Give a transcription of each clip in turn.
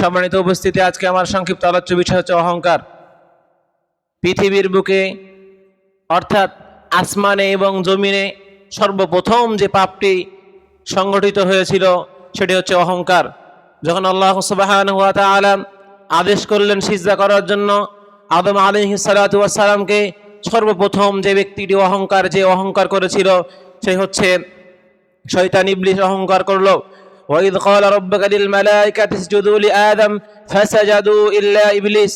সম্মানিত উপস্থিতি, আজকে আমার সংক্ষিপ্ত আলোচ্য বিষয় হচ্ছে অহংকার। পৃথিবীর বুকে, অর্থাৎ আসমানে এবং জমিনে সর্বপ্রথম যে পাপটি সংগঠিত হয়েছিল, সেটি হচ্ছে অহংকার। যখন আল্লাহ সুবাহান হুয়া আলাম আদেশ করলেন সিজদা করার জন্য, আদম আলী সালাতামকে সর্বপ্রথম যে ব্যক্তিটি অহংকার, যে অহংকার করেছিল, সে হচ্ছে শয়তান ইবলিস অহংকার করল। রাব্বুকা লিল মালাইকাতি ইসজুদু লি আদম ফাসাজাদু ইল্লা ইবলিস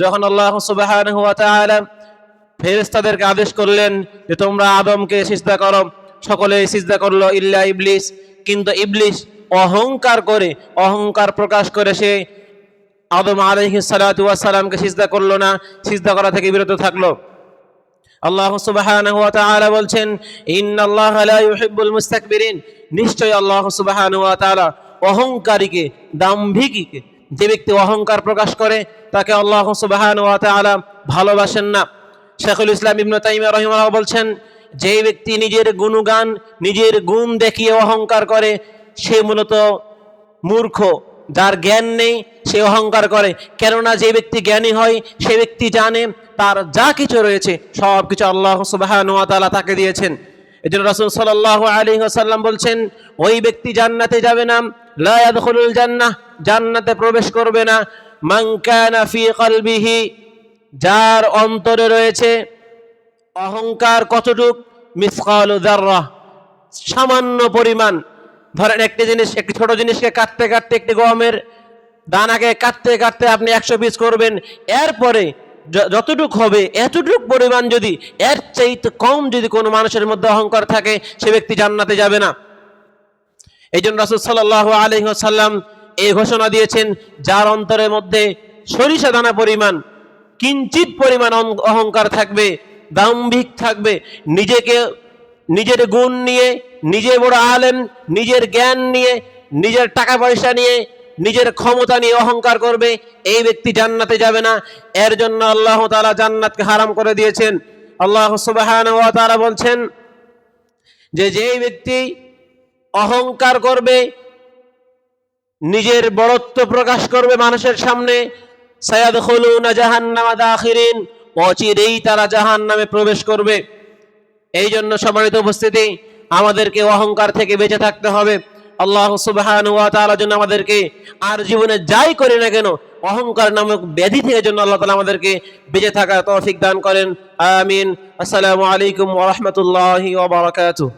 যখন আল্লাহ সুবহানাহু ওয়া তাআলা ফেরেশতাদেরকে আদেশ করলেন যে তোমরা আদমকে সিজদা করো সকলে সিজদা করল ইল্লা ইবলিস। কিন্তু ইবলিস অহংকার করে, অহংকার প্রকাশ করে সে আদম ওয়াস সালামকে সিজদা করল না, সিজদা করা থেকে বিরত থাকল। আল্লাহ সুবহানাহু বলছেন, ইন্নাল্লাহা লা ইউহিব্বুল মুস্তাকবিরিন। নিশ্চয় আল্লাহ সুবহানাহু ওয়া তাআলা অহংকারীকে, দাম্ভিকীকে, যে ব্যক্তি অহংকার প্রকাশ করে, তাকে আল্লাহ সুবহানাহু ভালোবাসেন না। শেখুল ইসলাম ইবনে তাইমিয়া রাহিমাহুল্লাহ বলছেন যে ব্যক্তি নিজের গুণগান, নিজের গুণ দেখিয়ে অহংকার করে, সে মূলত মূর্খ। যার জ্ঞান নেই, সে অহংকার করে। কেননা যে ব্যক্তি জ্ঞানী হয়, সে ব্যক্তি জানে তার যা কিছু রয়েছে সব কিছু আল্লাহ সুবাহান তাআলা তাকে দিয়েছেন। এই জন্য রাসূল সাল্লাল্লাহু আলাইহি ওয়াসাল্লাম বলছেন, ওই ব্যক্তি জান্নাতে যাবে না, লা ইয়াদখুলুল জান্নাহ, জান্নাতে প্রবেশ করবে না। মান কানা ফি কলবিহি, যার অন্তরে রয়েছে অহংকার কতটুক? মিসকাল যাররা, সামান্য পরিমাণ। ধরেন একটি জিনিস, একটি ছোট জিনিসকে কাটতে কাটতে একটি গমের দানাকে কাটতে কাটতে আপনি একশো পিস করবেন। এরপরে যতটুক হবে, এতটুক পরিমাণ যদি, এর চাইতে কম যদি কোনো মানুষের মধ্যে অহংকার থাকে, সে ব্যক্তি জান্নাতে যাবে না। এই জন্য রাসুল সাল্লাহ আলহিহাসাল্লাম এই ঘোষণা দিয়েছেন, যার অন্তরের মধ্যে সরিষা দানা পরিমাণ কিঞ্চিত পরিমাণ অহংকার থাকবে, দাম্ভিক থাকবে, নিজেকে, নিজের গুণ নিয়ে, নিজে বড় আলেম, নিজের জ্ঞান নিয়ে, নিজের টাকা পয়সা নিয়ে নিজের ক্ষমতা নিয়ে অহংকার করবে, এই ব্যক্তি জান্নাতে যাবে না। এর জন্য আল্লাহ তাআলা জান্নাতকে হারাম করে দিয়েছেন। আল্লাহ সুবহানাহু ওয়া তাআলা বলছেন যে যেই ব্যক্তি অহংকার করবে, নিজের বড়ত্ব প্রকাশ করবে মানুষের সামনে সায়াদ খুলুনা জাহান্নামা দাখিরিন, অচিরেই তারা জাহান নামে প্রবেশ করবে। এই জন্য সম্মানিত উপস্থিতি, আমাদেরকে অহংকার থেকে বেঁচে থাকতে হবে। আল্লাহ সুবহান ওয়া তাআলা জন্য আমাদেরকে আর জীবনে যাই করি না কেন, অহংকার নামক ব্যাধি থেকে জন্য আল্লাহ তাআলা আমাদেরকে বেঁচে থাকার তৌফিক দান করেন। আমিন। আসসালামু আলাইকুম ওয়া রাহমাতুল্লাহি ওয়া বারাকাতুহু।